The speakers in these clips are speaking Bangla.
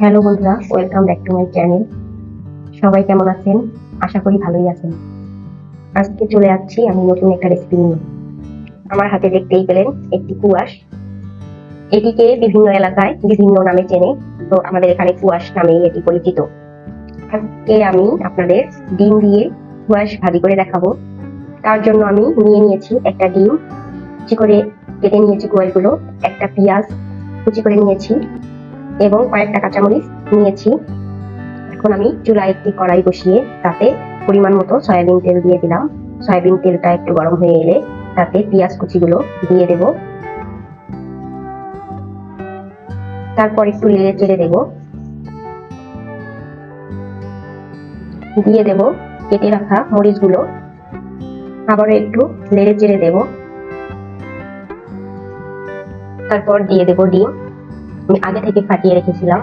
হ্যালো বন্ধুরা, welcome back to my channel. সবাই কেমন আছেন? আশা করি ভালোই আছেন। আজকে চলে যাচ্ছি আমি নতুন একটা রেসিপি নিয়ে। আমার হাতে দেখতেই পেলেন একটি কুয়াশ। এটিকে বিভিন্ন এলাকায় বিভিন্ন নামে চেনে। তো আমাদের এখানে কুয়াশ নামেই এটি পরিচিত। আজকে আমি আপনাদের ডিম দিয়ে কুয়াশ ভাজি করে দেখাবো। তার জন্য আমি নিয়ে নিয়েছি একটা ডিম। কুচি করে কেটে নিয়েছি গোয়ালগুলো। একটা পেঁয়াজ কুচি করে নিয়েছি এবং কয়েকটা কাঁচামরিচ নিয়েছি। এখন আমি চুলায় একটি কড়াই বসিয়ে তাতে পরিমাণ মতো সয়াবিন তেল দিয়ে দিলাম। সয়াবিন তেলটা একটু গরম হয়ে এলে তাতে পেঁয়াজ কুচিগুলো দিয়ে দেব। তারপর একটু নেড়ে চেড়ে দেব। দিয়ে দেব কেটে রাখা মরিচগুলো। আবারও একটু নেড়ে চেড়ে দেব। তারপর দিয়ে দেব ডিম। আমি আগে থেকে ফাটিয়ে রেখেছিলাম।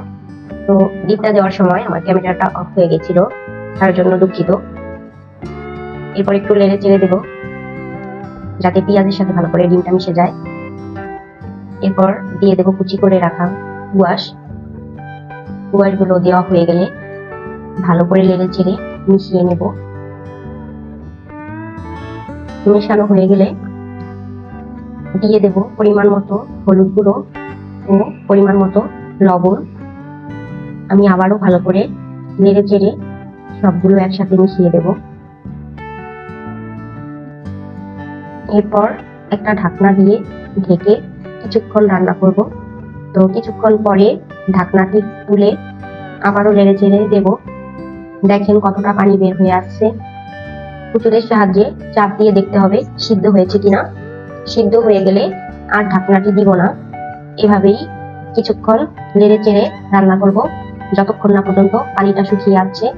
তো ডিমটা দেওয়ার সময় আমার ক্যামেরাটা অফ হয়ে গেছিল, তার জন্য দুঃখিত। এরপর একটু নেড়ে চেড়ে দেবো, যাতে পেঁয়াজের সাথে ভালো করে ডিমটা মিশে যায়। এরপর দিয়ে দেবো কুচি করে রাখা কুয়াশ কুয়াশগুলো দেওয়া হয়ে গেলে ভালো করে লেড়ে চেড়ে মিশিয়ে নেব। মেশানো হয়ে গেলে দিয়ে দেব পরিমাণ মতো হলুদ গুঁড়ো ও পরিমাণ মতো লবণ। আমি আবারও ভালো করে নেড়ে চেড়ে সবগুলো একসাথে মিশিয়ে দেব। এরপর একটা ঢাকনা দিয়ে ঢেকে কিছুক্ষণ রান্না করব। তো কিছুক্ষণ পরে ঢাকনাটি তুলে আবারও নেড়ে চেড়ে দেব। দেখেন কতটা পানি বের হয়ে আসছে। কুচুরের সাহায্যে চাপ দিয়ে দেখতে হবে সিদ্ধ হয়েছে কিনা। সিদ্ধ হয়ে গেলে আর ঢাকনাটি দিব না। এভাবেই কিছুক্ষণ নেড়ে চেড়ে রান্না করব। যতক্ষণ না পর্যন্ত পানিটা শুকিয়ে আসছে।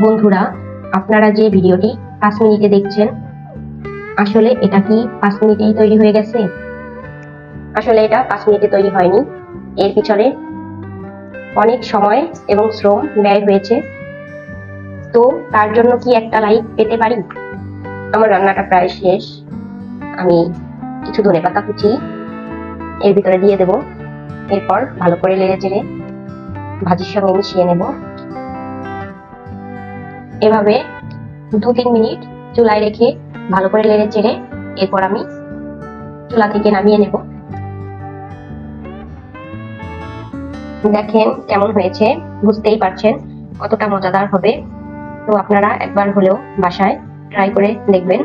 বন্ধুরা, আপনারা যে ভিডিওটি পাঁচ মিনিটে দেখছেন, আসলে এটা কি পাঁচ মিনিটেই তৈরি হয়ে গেছে? আসলে এটা পাঁচ মিনিটে তৈরি হয়নি। এর পিছনে অনেক সময় এবং শ্রম ব্যয় হয়েছে। তো তার জন্য কি একটা লাইক পেতে পারি? আমার রান্নাটা প্রায় শেষ। আমি কিছু ধনে পাতা কুচি এর ভিতরে দিয়ে দেব। এরপর ভালো করে লেড়ে চেড়ে ভাজির সঙ্গে মিশিয়ে নেব। এভাবে দু তিন মিনিট চুলায় রেখে ভালো করে লেড়ে চেড়ে এরপর আমি চুলা থেকে নামিয়ে নেব। দেখেন কেমন হয়েছে, বুঝতেই পারছেন কতটা মজাদার হবে। তো আপনারা একবার হলেও বাসায় ট্রাই করে দেখবেন।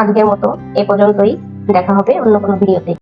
আজকের মতো এ পর্যন্তই। দেখা হবে অন্য কোনো ভিডিওতে।